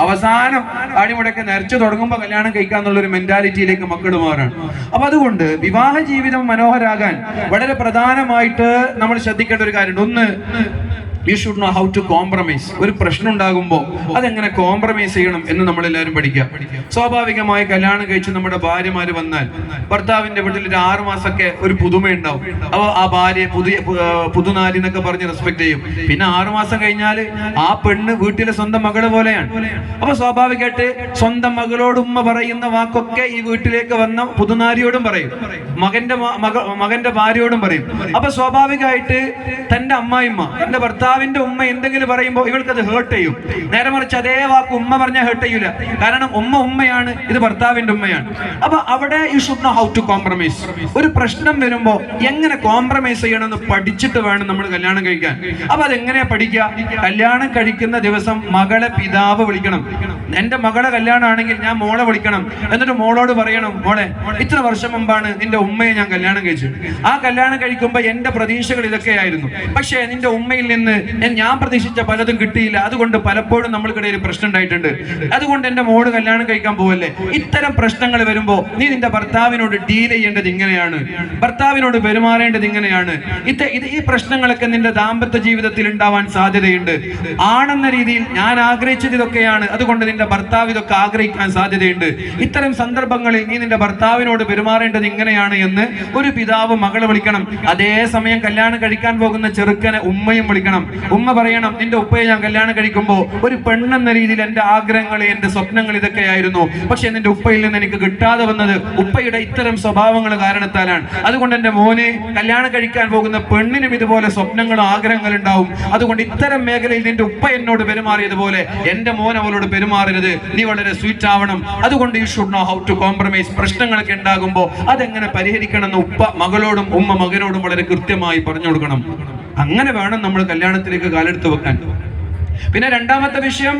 അവസാനം അടിമുടക്കെ നിറച്ചു തുടങ്ങുമ്പോൾ കല്യാണം കഴിക്കാന്നുള്ള ഒരു മെന്റാലിറ്റിയിലേക്ക് മക്കൾ മാറാണ്. അപ്പൊ അതുകൊണ്ട് വിവാഹ ജീവിതം മനോഹരാകാൻ വളരെ പ്രധാനമായിട്ട് നമ്മൾ ശ്രദ്ധിക്കേണ്ട ഒരു കാര്യമുണ്ട്. ഒന്ന് you should know how to compromise ഒരു പ്രശ്നം ഉണ്ടാകുമ്പോൾ അതെങ്ങനെ കോംപ്രമൈസ് ചെയ്യണം എന്ന് നമ്മൾ എല്ലാവരും പഠിക്കാം സ്വാഭാവികമായി കല്യാണം കഴിച്ച് നമ്മുടെ ഭാര്യമാര് വന്നാൽ ഭർത്താവിന്റെ വീട്ടിൽ ഒരു ആറു മാസമൊക്കെ ഒരു പുതുമയുണ്ടാവും. അപ്പൊ ആ ഭാര്യ പുതിയ പുതുനാരി എന്നൊക്കെ പറഞ്ഞ് റെസ്പെക്ട് ചെയ്യും. പിന്നെ ആറു മാസം കഴിഞ്ഞാൽ ആ പെണ്ണ് വീട്ടിലെ സ്വന്തം മകൾ പോലെയാണ്. അപ്പൊ സ്വാഭാവികമായിട്ട് സ്വന്തം മകളോട് ഉമ്മ പറയുന്ന വാക്കൊക്കെ ഈ വീട്ടിലേക്ക് വന്ന പുതുനാരിയോടും പറയും. മകന്റെ മകന്റെ ഭാര്യയോടും പറയും. അപ്പൊ സ്വാഭാവികമായിട്ട് തന്റെ അമ്മായിമ്മ തന്റെ ഭർത്താവിന്റെ ഉമ്മ എന്തെങ്കിലും പറയുമ്പോൾ ഇവൾക്ക് അത് ഹേർട്ട് ചെയ്യും. നേരെ മറിച്ച് അതേ വാക്ക് ഉമ്മ പറഞ്ഞാൽ ഹേർട്ട് ചെയ്യൂല. കാരണം ഉമ്മ ഉമ്മയാണ് ഇത് ഭർത്താവിന്റെ ഉമ്മയാണ്. അപ്പൊ അവിടെ you should know how to compromise ഒരു പ്രശ്നം വരുമ്പോ എങ്ങനെ കോംപ്രമൈസ് ചെയ്യണമെന്ന് പഠിച്ചിട്ട് വേണം നമ്മൾ കല്യാണം കഴിക്കാൻ. അപ്പൊ അതെങ്ങനെയാ പഠിക്കുക? കല്യാണം കഴിക്കുന്ന ദിവസം മകളെ പിതാവ് വിളിക്കണം. എന്റെ മകളെ കല്യാണമാണെങ്കിൽ ഞാൻ മോളെ വിളിക്കണം. എന്നിട്ട് മോളോട് പറയണം മോളെ ഇത്ര വർഷം മുമ്പാണ് നിന്റെ ഉമ്മയെ ഞാൻ കല്യാണം കഴിച്ചു ആ കല്യാണം കഴിക്കുമ്പോ എന്റെ പ്രതീക്ഷകൾ ഇതൊക്കെയായിരുന്നു. പക്ഷേ നിന്റെ ഉമ്മയിൽ നിന്ന് ഞാൻ- പ്രതീക്ഷിച്ച പലതും കിട്ടിയില്ല. അതുകൊണ്ട് പലപ്പോഴും നമ്മൾക്കിടയിൽ പ്രശ്നം ഉണ്ടായിട്ടുണ്ട്. അതുകൊണ്ട് എന്റെ മോൾ കല്യാണം കഴിക്കാൻ പോവല്ലേ? ഇത്തരം പ്രശ്നങ്ങൾ വരുമ്പോ നീ നിന്റെ ഭർത്താവിനോട് ഡീൽ ചെയ്യേണ്ടത് ഇങ്ങനെയാണ്. ഭർത്താവിനോട് പെരുമാറേണ്ടത് ഇങ്ങനെയാണ്. ഇത് ഇത് ഈ പ്രശ്നങ്ങളൊക്കെ നിന്റെ ദാമ്പത്യ ജീവിതത്തിൽ ഉണ്ടാവാൻ സാധ്യതയുണ്ട്. ആണെന്ന രീതിയിൽ ഞാൻ ആഗ്രഹിച്ചത് ഇതൊക്കെയാണ്. അതുകൊണ്ട് നിന്റെ ഭർത്താവ് ഇതൊക്കെ ആഗ്രഹിക്കാൻ സാധ്യതയുണ്ട്. ഇത്തരം സന്ദർഭങ്ങളിൽ നീ നിന്റെ ഭർത്താവിനോട് പെരുമാറേണ്ടത് ഇങ്ങനെയാണ് എന്ന് ഒരു പിതാവ് മകളെ വിളിക്കണം. അതേ സമയം കല്യാണം കഴിക്കാൻ പോകുന്ന ചെറുക്കനെ ഉമ്മയും വിളിക്കണം. ഉമ്മ പറയണം നിന്റെ ഉപ്പയെ ഞാൻ കല്യാണം കഴിക്കുമ്പോൾ ഒരു പെണ്ണെന്ന രീതിയിൽ എന്റെ ആഗ്രഹങ്ങൾ എന്റെ സ്വപ്നങ്ങൾ ഇതൊക്കെയായിരുന്നു. പക്ഷെ നിന്റെ ഉപ്പയിൽ നിന്ന് എനിക്ക് കിട്ടാതെ വന്നത് ഉപ്പയുടെ ഇത്തരം സ്വഭാവങ്ങൾ കാരണത്താലാണ്. അതുകൊണ്ട് എന്റെ മോനെ കല്യാണം കഴിക്കാൻ പോകുന്ന പെണ്ണിനും ഇതുപോലെ സ്വപ്നങ്ങളും ആഗ്രഹങ്ങളും ഉണ്ടാവും അതുകൊണ്ട് ഇത്തരം മേഖലയിൽ നിന്റെ ഉപ്പ എന്നോട് പെരുമാറിയതുപോലെ എന്റെ മോൻ അവളോട് പെരുമാറരുത് നീ വളരെ സ്വീറ്റ് ആവണം. അതുകൊണ്ട് you should know how to compromise പ്രശ്നങ്ങളൊക്കെ ഉണ്ടാകുമ്പോൾ അതെങ്ങനെ പരിഹരിക്കണം എന്ന് ഉപ്പ മകളോടും ഉമ്മ മകനോടും വളരെ കൃത്യമായി പറഞ്ഞു കൊടുക്കണം. അങ്ങനെ വേണം നമ്മൾ കല്യാണത്തിലേക്ക് കാലെടുത്ത് വെക്കാൻ. പിന്നെ രണ്ടാമത്തെ വിഷയം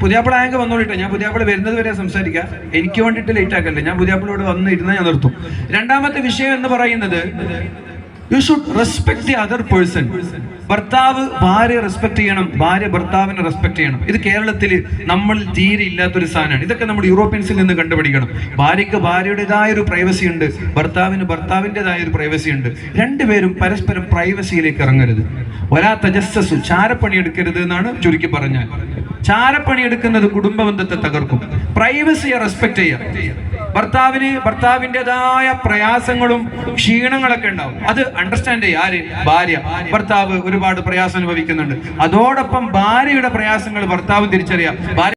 പുതിയാപ്പിള ആങ്ക് വന്നോളിട്ടോ ഞാൻ പുതിയാപ്പിള വരുന്നത് വരെ സംസാരിക്കാം. എനിക്ക് വേണ്ടിയിട്ട് ലേറ്റ് ആക്കല്ലേ. ഞാൻ പുതിയാപ്പിളോട് വന്ന് ഇരുന്ന് ഞാൻ നിർത്തും. രണ്ടാമത്തെ വിഷയം എന്ന് പറയുന്നത് you should respect the other person ഭർത്താവ് ഭാര്യ റെസ്പെക്ട് ചെയ്യണം. ഭാര്യ ഭർത്താവിനെ റെസ്പെക്ട് ചെയ്യണം. ഇത് കേരളത്തിൽ നമ്മൾ തീരെ ഇല്ലാത്തൊരു സാധനമാണ്. ഇതൊക്കെ നമ്മൾ യൂറോപ്യൻസിൽ നിന്ന് കണ്ടുപിടിക്കണം. ഭാര്യയ്ക്ക് ഭാര്യയുടേതായ ഒരു പ്രൈവസി ഉണ്ട്. ഭർത്താവിന് ഭർത്താവിന്റെതായ ഒരു പ്രൈവസി ഉണ്ട്. രണ്ടുപേരും പരസ്പരം പ്രൈവസിയിലേക്ക് ഇറങ്ങരുത്. ഒരാ തജസ്സസ് ചാരപ്പണി എടുക്കരുത് എന്നാണ് ചുരുക്കി പറഞ്ഞാൽ. ചാരപ്പണി എടുക്കുന്നത് കുടുംബ ബന്ധത്തെ തകർക്കും പ്രൈവസിയെ റെസ്പെക്ട് ചെയ്യാം. ഭർത്താവിന് ഭർത്താവിന്റെതായ പ്രയാസങ്ങളും ക്ഷീണങ്ങളൊക്കെ ഉണ്ടാവും. അത് അണ്ടർസ്റ്റാൻഡ് ചെയ്യുക ആര്? ഭാര്യ. ഭർത്താവ് ഒരുപാട് പ്രയാസം അനുഭവിക്കുന്നുണ്ട്. അതോടൊപ്പം ഭാര്യയുടെ പ്രയാസങ്ങൾ ഭർത്താവ് തിരിച്ചറിയാം.